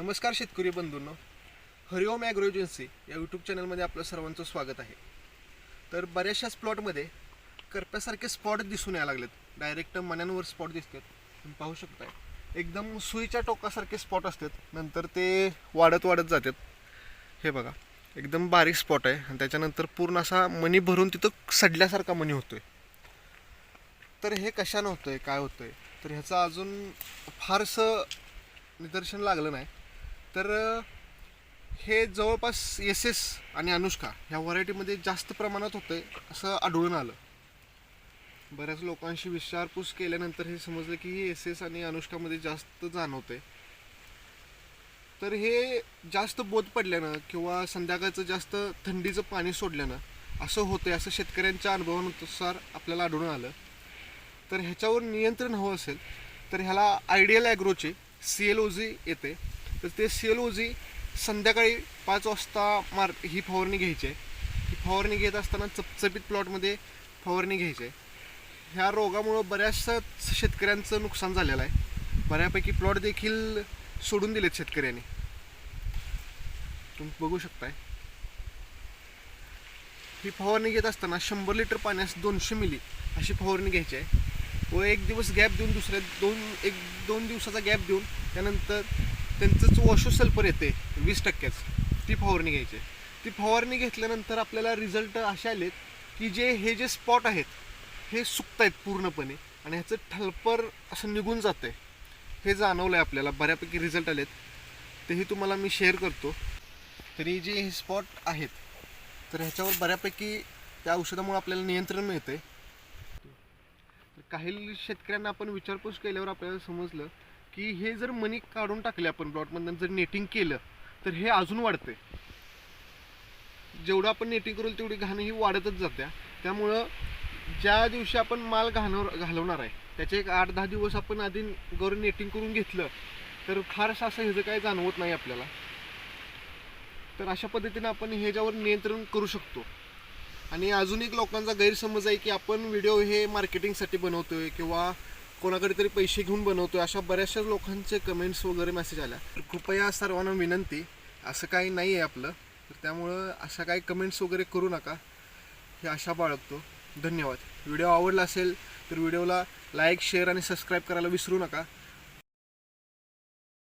नमस्कार शेतकरी बंधूंनो. हरिओम ॲग्रो एजन्सी या यूट्यूब चॅनलमध्ये आपलं सर्वांचं स्वागत आहे. तर बऱ्याचशाच प्लॉटमध्ये करप्यासारखे स्पॉट दिसून यायला लागलेत. डायरेक्ट मण्यांवर स्पॉट दिसतात. तुम्ही पाहू शकताय. एकदम सुईच्या टोकासारखे स्पॉट असतात. नंतर ते वाढत वाढत जातात. हे बघा. एकदम बारीक स्पॉट आहे. आणि त्याच्यानंतर पूर्ण असा मनी भरून तिथं सडल्यासारखा मनी होतोय. तर हे कशानं होतं आहे काय होतं आहे तर ह्याचं अजून फारसं निदर्शन लागलं नाही. तर हे जवळपास एस एस आणि अनुष्का ह्या व्हरायटीमध्ये जास्त प्रमाणात होतंय असं आढळून आलं. बऱ्याच लोकांशी विचारपूस केल्यानंतर हे समजलं की हे एस एस आणि अनुष्कामध्ये जास्त जाणवते तर हे जास्त बोध पडल्यानं किंवा संध्याकाळचं जास्त थंडीचं पाणी सोडल्यानं असं होतं असं शेतकऱ्यांच्या अनुभवानुसार आपल्याला आढळून आलं. तर ह्याच्यावर नियंत्रण हवं असेल तर ह्याला आयडियल ॲग्रोचे सी एल ओ जी येते. तर ते सी एल ओ जी संध्याकाळी पाच वाजता मार ही फवारणी घ्यायची आहे. ही फवारणी घेत असताना चपचपीत प्लॉटमध्ये फवारणी घ्यायची आहे. ह्या रोगामुळं बऱ्याचशा शेतकऱ्यांचं नुकसान झालेलं आहे. बऱ्यापैकी प्लॉट देखील सोडून दिलेत शेतकऱ्यांनी. तुम्ही बघू शकताय. ही फवारणी घेत असताना शंभर लिटर पाण्यास दोनशे मिली अशी फवारणी घ्यायची आहे. व एक दिवस गॅप देऊन दुसऱ्या दोन एक दोन दिवसाचा गॅप देऊन त्यानंतर त्यांचंच वॉशो सल्फर येते वीस टक्क्याच ती फवारणी घ्यायची. आहे. ती फवारणी घेतल्यानंतर आपल्याला रिझल्ट असे आलेत की जे हे जे स्पॉट आहेत हे सुकत आहेत पूर्णपणे आणि ह्याचं ठलपर असं निघून जातं आहे हे जाणवलं आहे आपल्याला बऱ्यापैकी रिझल्ट आलेत. तेही तुम्हाला मी शेअर करतो. तरी जे हे स्पॉट आहेत तर ह्याच्यावर बऱ्यापैकी त्या औषधामुळे आपल्याला नियंत्रण मिळतं आहे काही शेतकऱ्यांना आपण विचारपूस केल्यावर आपल्याला समजलं की हे जर मनी काढून टाकले आपण प्लॉटमधनं जर नेटिंग केलं तर हे अजून वाढते जेवढं आपण नेटिंग करू तेवढी घाणं ही वाढतच जात्या. त्यामुळं ज्या दिवशी आपण माल घालव घालवणार आहे त्याचे एक आठ दहा दिवस आपण आधी गौर नेटिंग करून घेतलं तर फारसं असं ह्याचं काही जाणवत नाही आपल्याला. तर अशा पद्धतीनं आपण ह्याच्यावर नियंत्रण करू शकतो. आणि अजून एक लोकांचा गैरसमज आहे की आपण व्हिडिओ हे मार्केटिंगसाठी बनवतोय किंवा कोणाकडे तरी पैसे घेऊन बनवतोय अशा बऱ्याचशा लोकांचे कमेंट्स वगैरे मेसेज आल्या. तर कृपया सर्वांना विनंती असं काही नाही आहे आपलं. तर त्यामुळं अशा काही कमेंट्स वगैरे करू नका. हे आशा बाळगतो. धन्यवाद. व्हिडिओ आवडला असेल तर व्हिडिओला लाईक शेअर आणि सबस्क्राईब करायला विसरू नका.